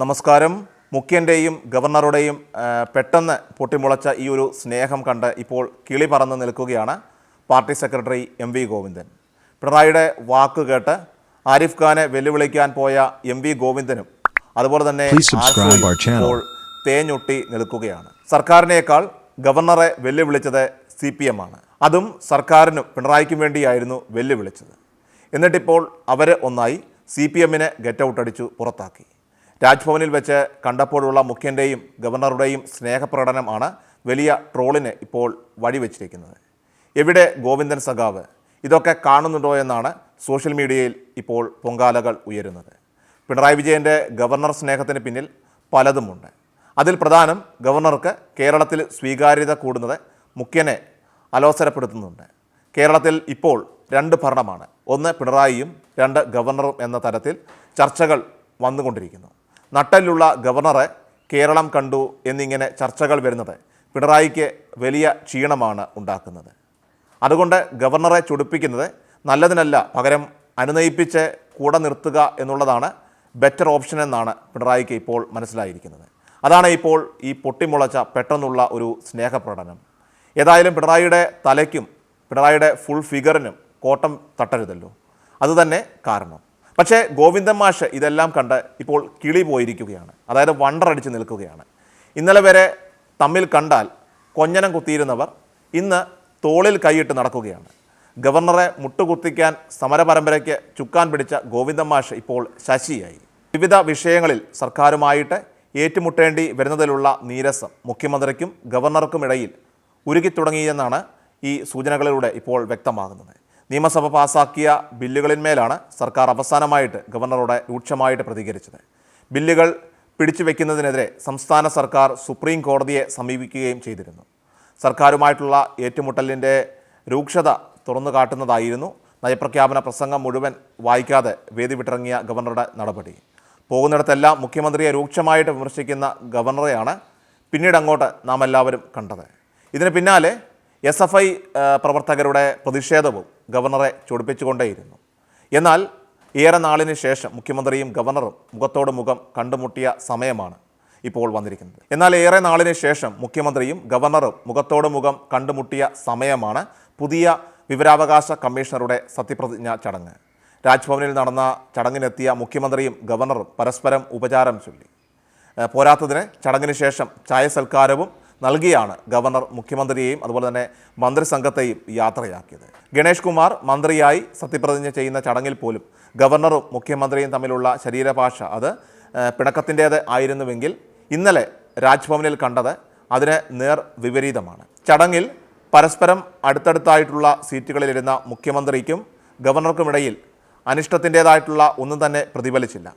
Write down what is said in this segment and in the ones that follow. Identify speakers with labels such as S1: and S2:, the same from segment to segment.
S1: നമസ്കാരം. മുഖ്യന്റെയും ഗവർണറുടെയും പെട്ടെന്ന് പൊട്ടിമുളച്ച ഈ ഒരു സ്നേഹം കണ്ട് ഇപ്പോൾ കിളി പറന്ന് നിൽക്കുകയാണ് party secretary M V Govindan. പിണറായിയുടെ വാക്ക് കേട്ട് ആരിഫ് ഖാനെ വെല്ലുവിളിക്കാൻ പോയ എം വി ഗോവിന്ദനും അതുപോലെ തന്നെ ഇപ്പോൾ തേഞ്ഞൊട്ടി നിൽക്കുകയാണ്. സർക്കാരിനേക്കാൾ ഗവർണറെ വെല്ലുവിളിച്ചത് സി പി എം ആണ്. അതും സർക്കാരിനും പിണറായിക്കും വേണ്ടിയായിരുന്നു വെല്ലുവിളിച്ചത്. എന്നിട്ടിപ്പോൾ അവർ ഒന്നായി സി പി എമ്മിനെ ഗെറ്റ് ഔട്ട് അടിച്ചു പുറത്താക്കി. രാജ്ഭവനിൽ വെച്ച് കണ്ടപ്പോഴുള്ള മുഖ്യന്റെയും ഗവർണറുടെയും സ്നേഹപ്രകടനം ആണ് വലിയ ട്രോളിന് ഇപ്പോൾ വഴിവെച്ചിരിക്കുന്നത്. എവിടെ ഗോവിന്ദൻ സഖാവ്? ഇതൊക്കെ കാണുന്നുണ്ടോ എന്നാണ് സോഷ്യൽ മീഡിയയിൽ ഇപ്പോൾ പൊങ്കാലകൾ ഉയരുന്നത്. പിണറായി വിജയന്റെ ഗവർണർ സ്നേഹത്തിന് പിന്നിൽ പലതുമുണ്ട്. അതിൽ പ്രധാനം ഗവർണർക്ക് കേരളത്തിൽ സ്വീകാര്യത കൂടുന്നത് മുഖ്യനെ അലോസരപ്പെടുത്തുന്നുണ്ട്. കേരളത്തിൽ ഇപ്പോൾ രണ്ട് ഭരണമാണ്. ഒന്ന് പിണറായിയും രണ്ട് ഗവർണറും എന്ന തരത്തിൽ ചർച്ചകൾ വന്നുകൊണ്ടിരിക്കുന്നു. നട്ടലുള്ള ഗവർണറെ കേരളം കണ്ടു എന്നിങ്ങനെ ചർച്ചകൾ വരുന്നത് പിണറായിക്ക് വലിയ ക്ഷീണമാണ് ഉണ്ടാക്കുന്നത്. അതുകൊണ്ട് ഗവർണറെ ചൊടിപ്പിക്കുന്നത് നല്ലതിനല്ല പകരം അനുനയിപ്പിച്ച് കൂടെ നിർത്തുക എന്നുള്ളതാണ് ബെറ്റർ ഓപ്ഷൻ എന്നാണ് പിണറായിക്ക് ഇപ്പോൾ മനസ്സിലായിരിക്കുന്നത്. അതാണ് ഇപ്പോൾ ഈ പൊട്ടിമുളച്ച പെട്ടെന്നുള്ള ഒരു സ്നേഹപ്രകടനം. ഏതായാലും പിണറായിയുടെ തലയ്ക്കും പിണറായിയുടെ ഫുൾ ഫിഗറിനും കോട്ടം തട്ടരുതല്ലോ. അതുതന്നെ കാരണം. പക്ഷേ ഗോവിന്ദൻ മാഷ് ഇതെല്ലാം കണ്ട് ഇപ്പോൾ കിളി പോയിരിക്കുകയാണ്. അതായത് വണ്ടർ അടിച്ച് നിൽക്കുകയാണ്. ഇന്നലെ വരെ തമ്മിൽ കണ്ടാൽ കൊഞ്ഞനം കുത്തിയിരുന്നവർ ഇന്ന് തോളിൽ കൈയിട്ട് നടക്കുകയാണ്. ഗവർണറെ മുട്ടുകുത്തിക്കാൻ സമരപരമ്പരയ്ക്ക് ചുക്കാൻ പിടിച്ച ഗോവിന്ദൻ മാഷ് ഇപ്പോൾ ശശിയായി. വിവിധ വിഷയങ്ങളിൽ സർക്കാരുമായിട്ട് ഏറ്റുമുട്ടേണ്ടി വരുന്നതിലുള്ള നീരസം മുഖ്യമന്ത്രിക്കും ഗവർണർക്കും ഇടയിൽ ഉരുകി തുടങ്ങിയെന്നാണ് ഈ സൂചനകളിലൂടെ ഇപ്പോൾ വ്യക്തമാകുന്നത്. നിയമസഭ പാസാക്കിയ ബില്ലുകളിന്മേലാണ് സർക്കാർ അവസാനമായിട്ട് ഗവർണറോട് രൂക്ഷമായിട്ട് പ്രതികരിച്ചത്. ബില്ലുകൾ പിടിച്ചു വയ്ക്കുന്നതിനെതിരെ സംസ്ഥാന സർക്കാർ സുപ്രീം കോടതിയെ സമീപിക്കുകയും ചെയ്തിരുന്നു. സർക്കാരുമായിട്ടുള്ള ഏറ്റുമുട്ടലിന്റെ രൂക്ഷത തുറന്നു കാട്ടുന്നതായിരുന്നു നയപ്രഖ്യാപന പ്രസംഗം മുഴുവൻ വായിക്കാതെ വേദി വിട്ടിറങ്ങിയ ഗവർണറുടെ നടപടി. പോകുന്നിടത്തെല്ലാം മുഖ്യമന്ത്രിയെ രൂക്ഷമായിട്ട് വിമർശിക്കുന്ന ഗവർണറെയാണ് പിന്നീട് അങ്ങോട്ട് നാം എല്ലാവരും കണ്ടത്. ഇതിന് പിന്നാലെ എസ് എഫ് ഐ പ്രവർത്തകരുടെ പ്രതിഷേധവും ഗവർണറെ ചൊടിപ്പിച്ചുകൊണ്ടേയിരുന്നു. എന്നാൽ ഏറെ നാളിന് ശേഷം മുഖ്യമന്ത്രിയും ഗവർണറും മുഖത്തോട് മുഖം കണ്ടുമുട്ടിയ സമയമാണ് ഇപ്പോൾ വന്നിരിക്കുന്നത്. എന്നാൽ ഏറെ നാളിന് ശേഷം മുഖ്യമന്ത്രിയും ഗവർണറും മുഖത്തോട് മുഖം കണ്ടുമുട്ടിയ സമയമാണ് പുതിയ വിവരാവകാശ കമ്മീഷണറുടെ സത്യപ്രതിജ്ഞ ചടങ്ങ്. രാജ്ഭവനിൽ നടന്ന ചടങ്ങിനെത്തിയ മുഖ്യമന്ത്രിയും ഗവർണറും പരസ്പരം ഉപചാരം ചൊല്ലി. പോരാത്തതിന് ചടങ്ങിന് ശേഷം ചായ സൽക്കാരവും നൽകിയാണ് ഗവർണർ മുഖ്യമന്ത്രിയെയും അതുപോലെ തന്നെ മന്ത്രിസംഘത്തെയും യാത്രയാക്കിയത്. ഗണേഷ് കുമാർ മന്ത്രിയായി സത്യപ്രതിജ്ഞ ചെയ്യുന്ന ചടങ്ങിൽ പോലും ഗവർണറും മുഖ്യമന്ത്രിയും തമ്മിലുള്ള ശരീരഭാഷ അത് പിണക്കത്തിന്റേത് ആയിരുന്നുവെങ്കിൽ ഇന്നലെ രാജ്ഭവനിൽ കണ്ടത് അതിന് നേർ വിപരീതമാണ്. ചടങ്ങിൽ പരസ്പരം അടുത്തടുത്തായിട്ടുള്ള സീറ്റുകളിലിരുന്ന മുഖ്യമന്ത്രിക്കും ഗവർണർക്കുമിടയിൽ അനിഷ്ടത്തിന്റേതായിട്ടുള്ള ഒന്നും തന്നെ പ്രതിഫലിച്ചില്ല.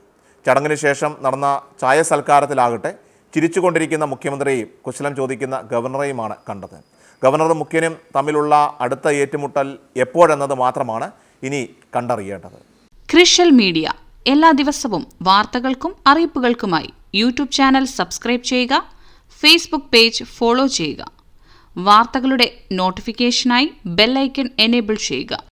S1: ചടങ്ങിന് ശേഷം നടന്ന ചായ സൽക്കാരത്തിലാകട്ടെ ചിരിച്ചുകൊണ്ടിരിക്കുന്ന മുഖ്യമന്ത്രിയെയും കുശലം ചോദിക്കുന്ന ഗവർണറെയുമാണ് കണ്ടത്. ഗവർണറും മുഖ്യനും തമ്മിലുള്ള അടുത്ത ഏറ്റുമുട്ടൽ എപ്പോഴെന്നത് മാത്രമാണ് ഇനി കണ്ടറിയേണ്ടത്.
S2: Crucial media. എല്ലാ ദിവസവും വാർത്തകൾക്കും അറിയിപ്പുകൾക്കുമായി യൂട്യൂബ് ചാനൽ സബ്സ്ക്രൈബ് ചെയ്യുക ഫേസ്ബുക്ക് പേജ് ഫോളോ ചെയ്യുക. വാർത്തകളുടെ നോട്ടിഫിക്കേഷനായി ബെല്ലൈക്കൺ എനേബിൾ ചെയ്യുക.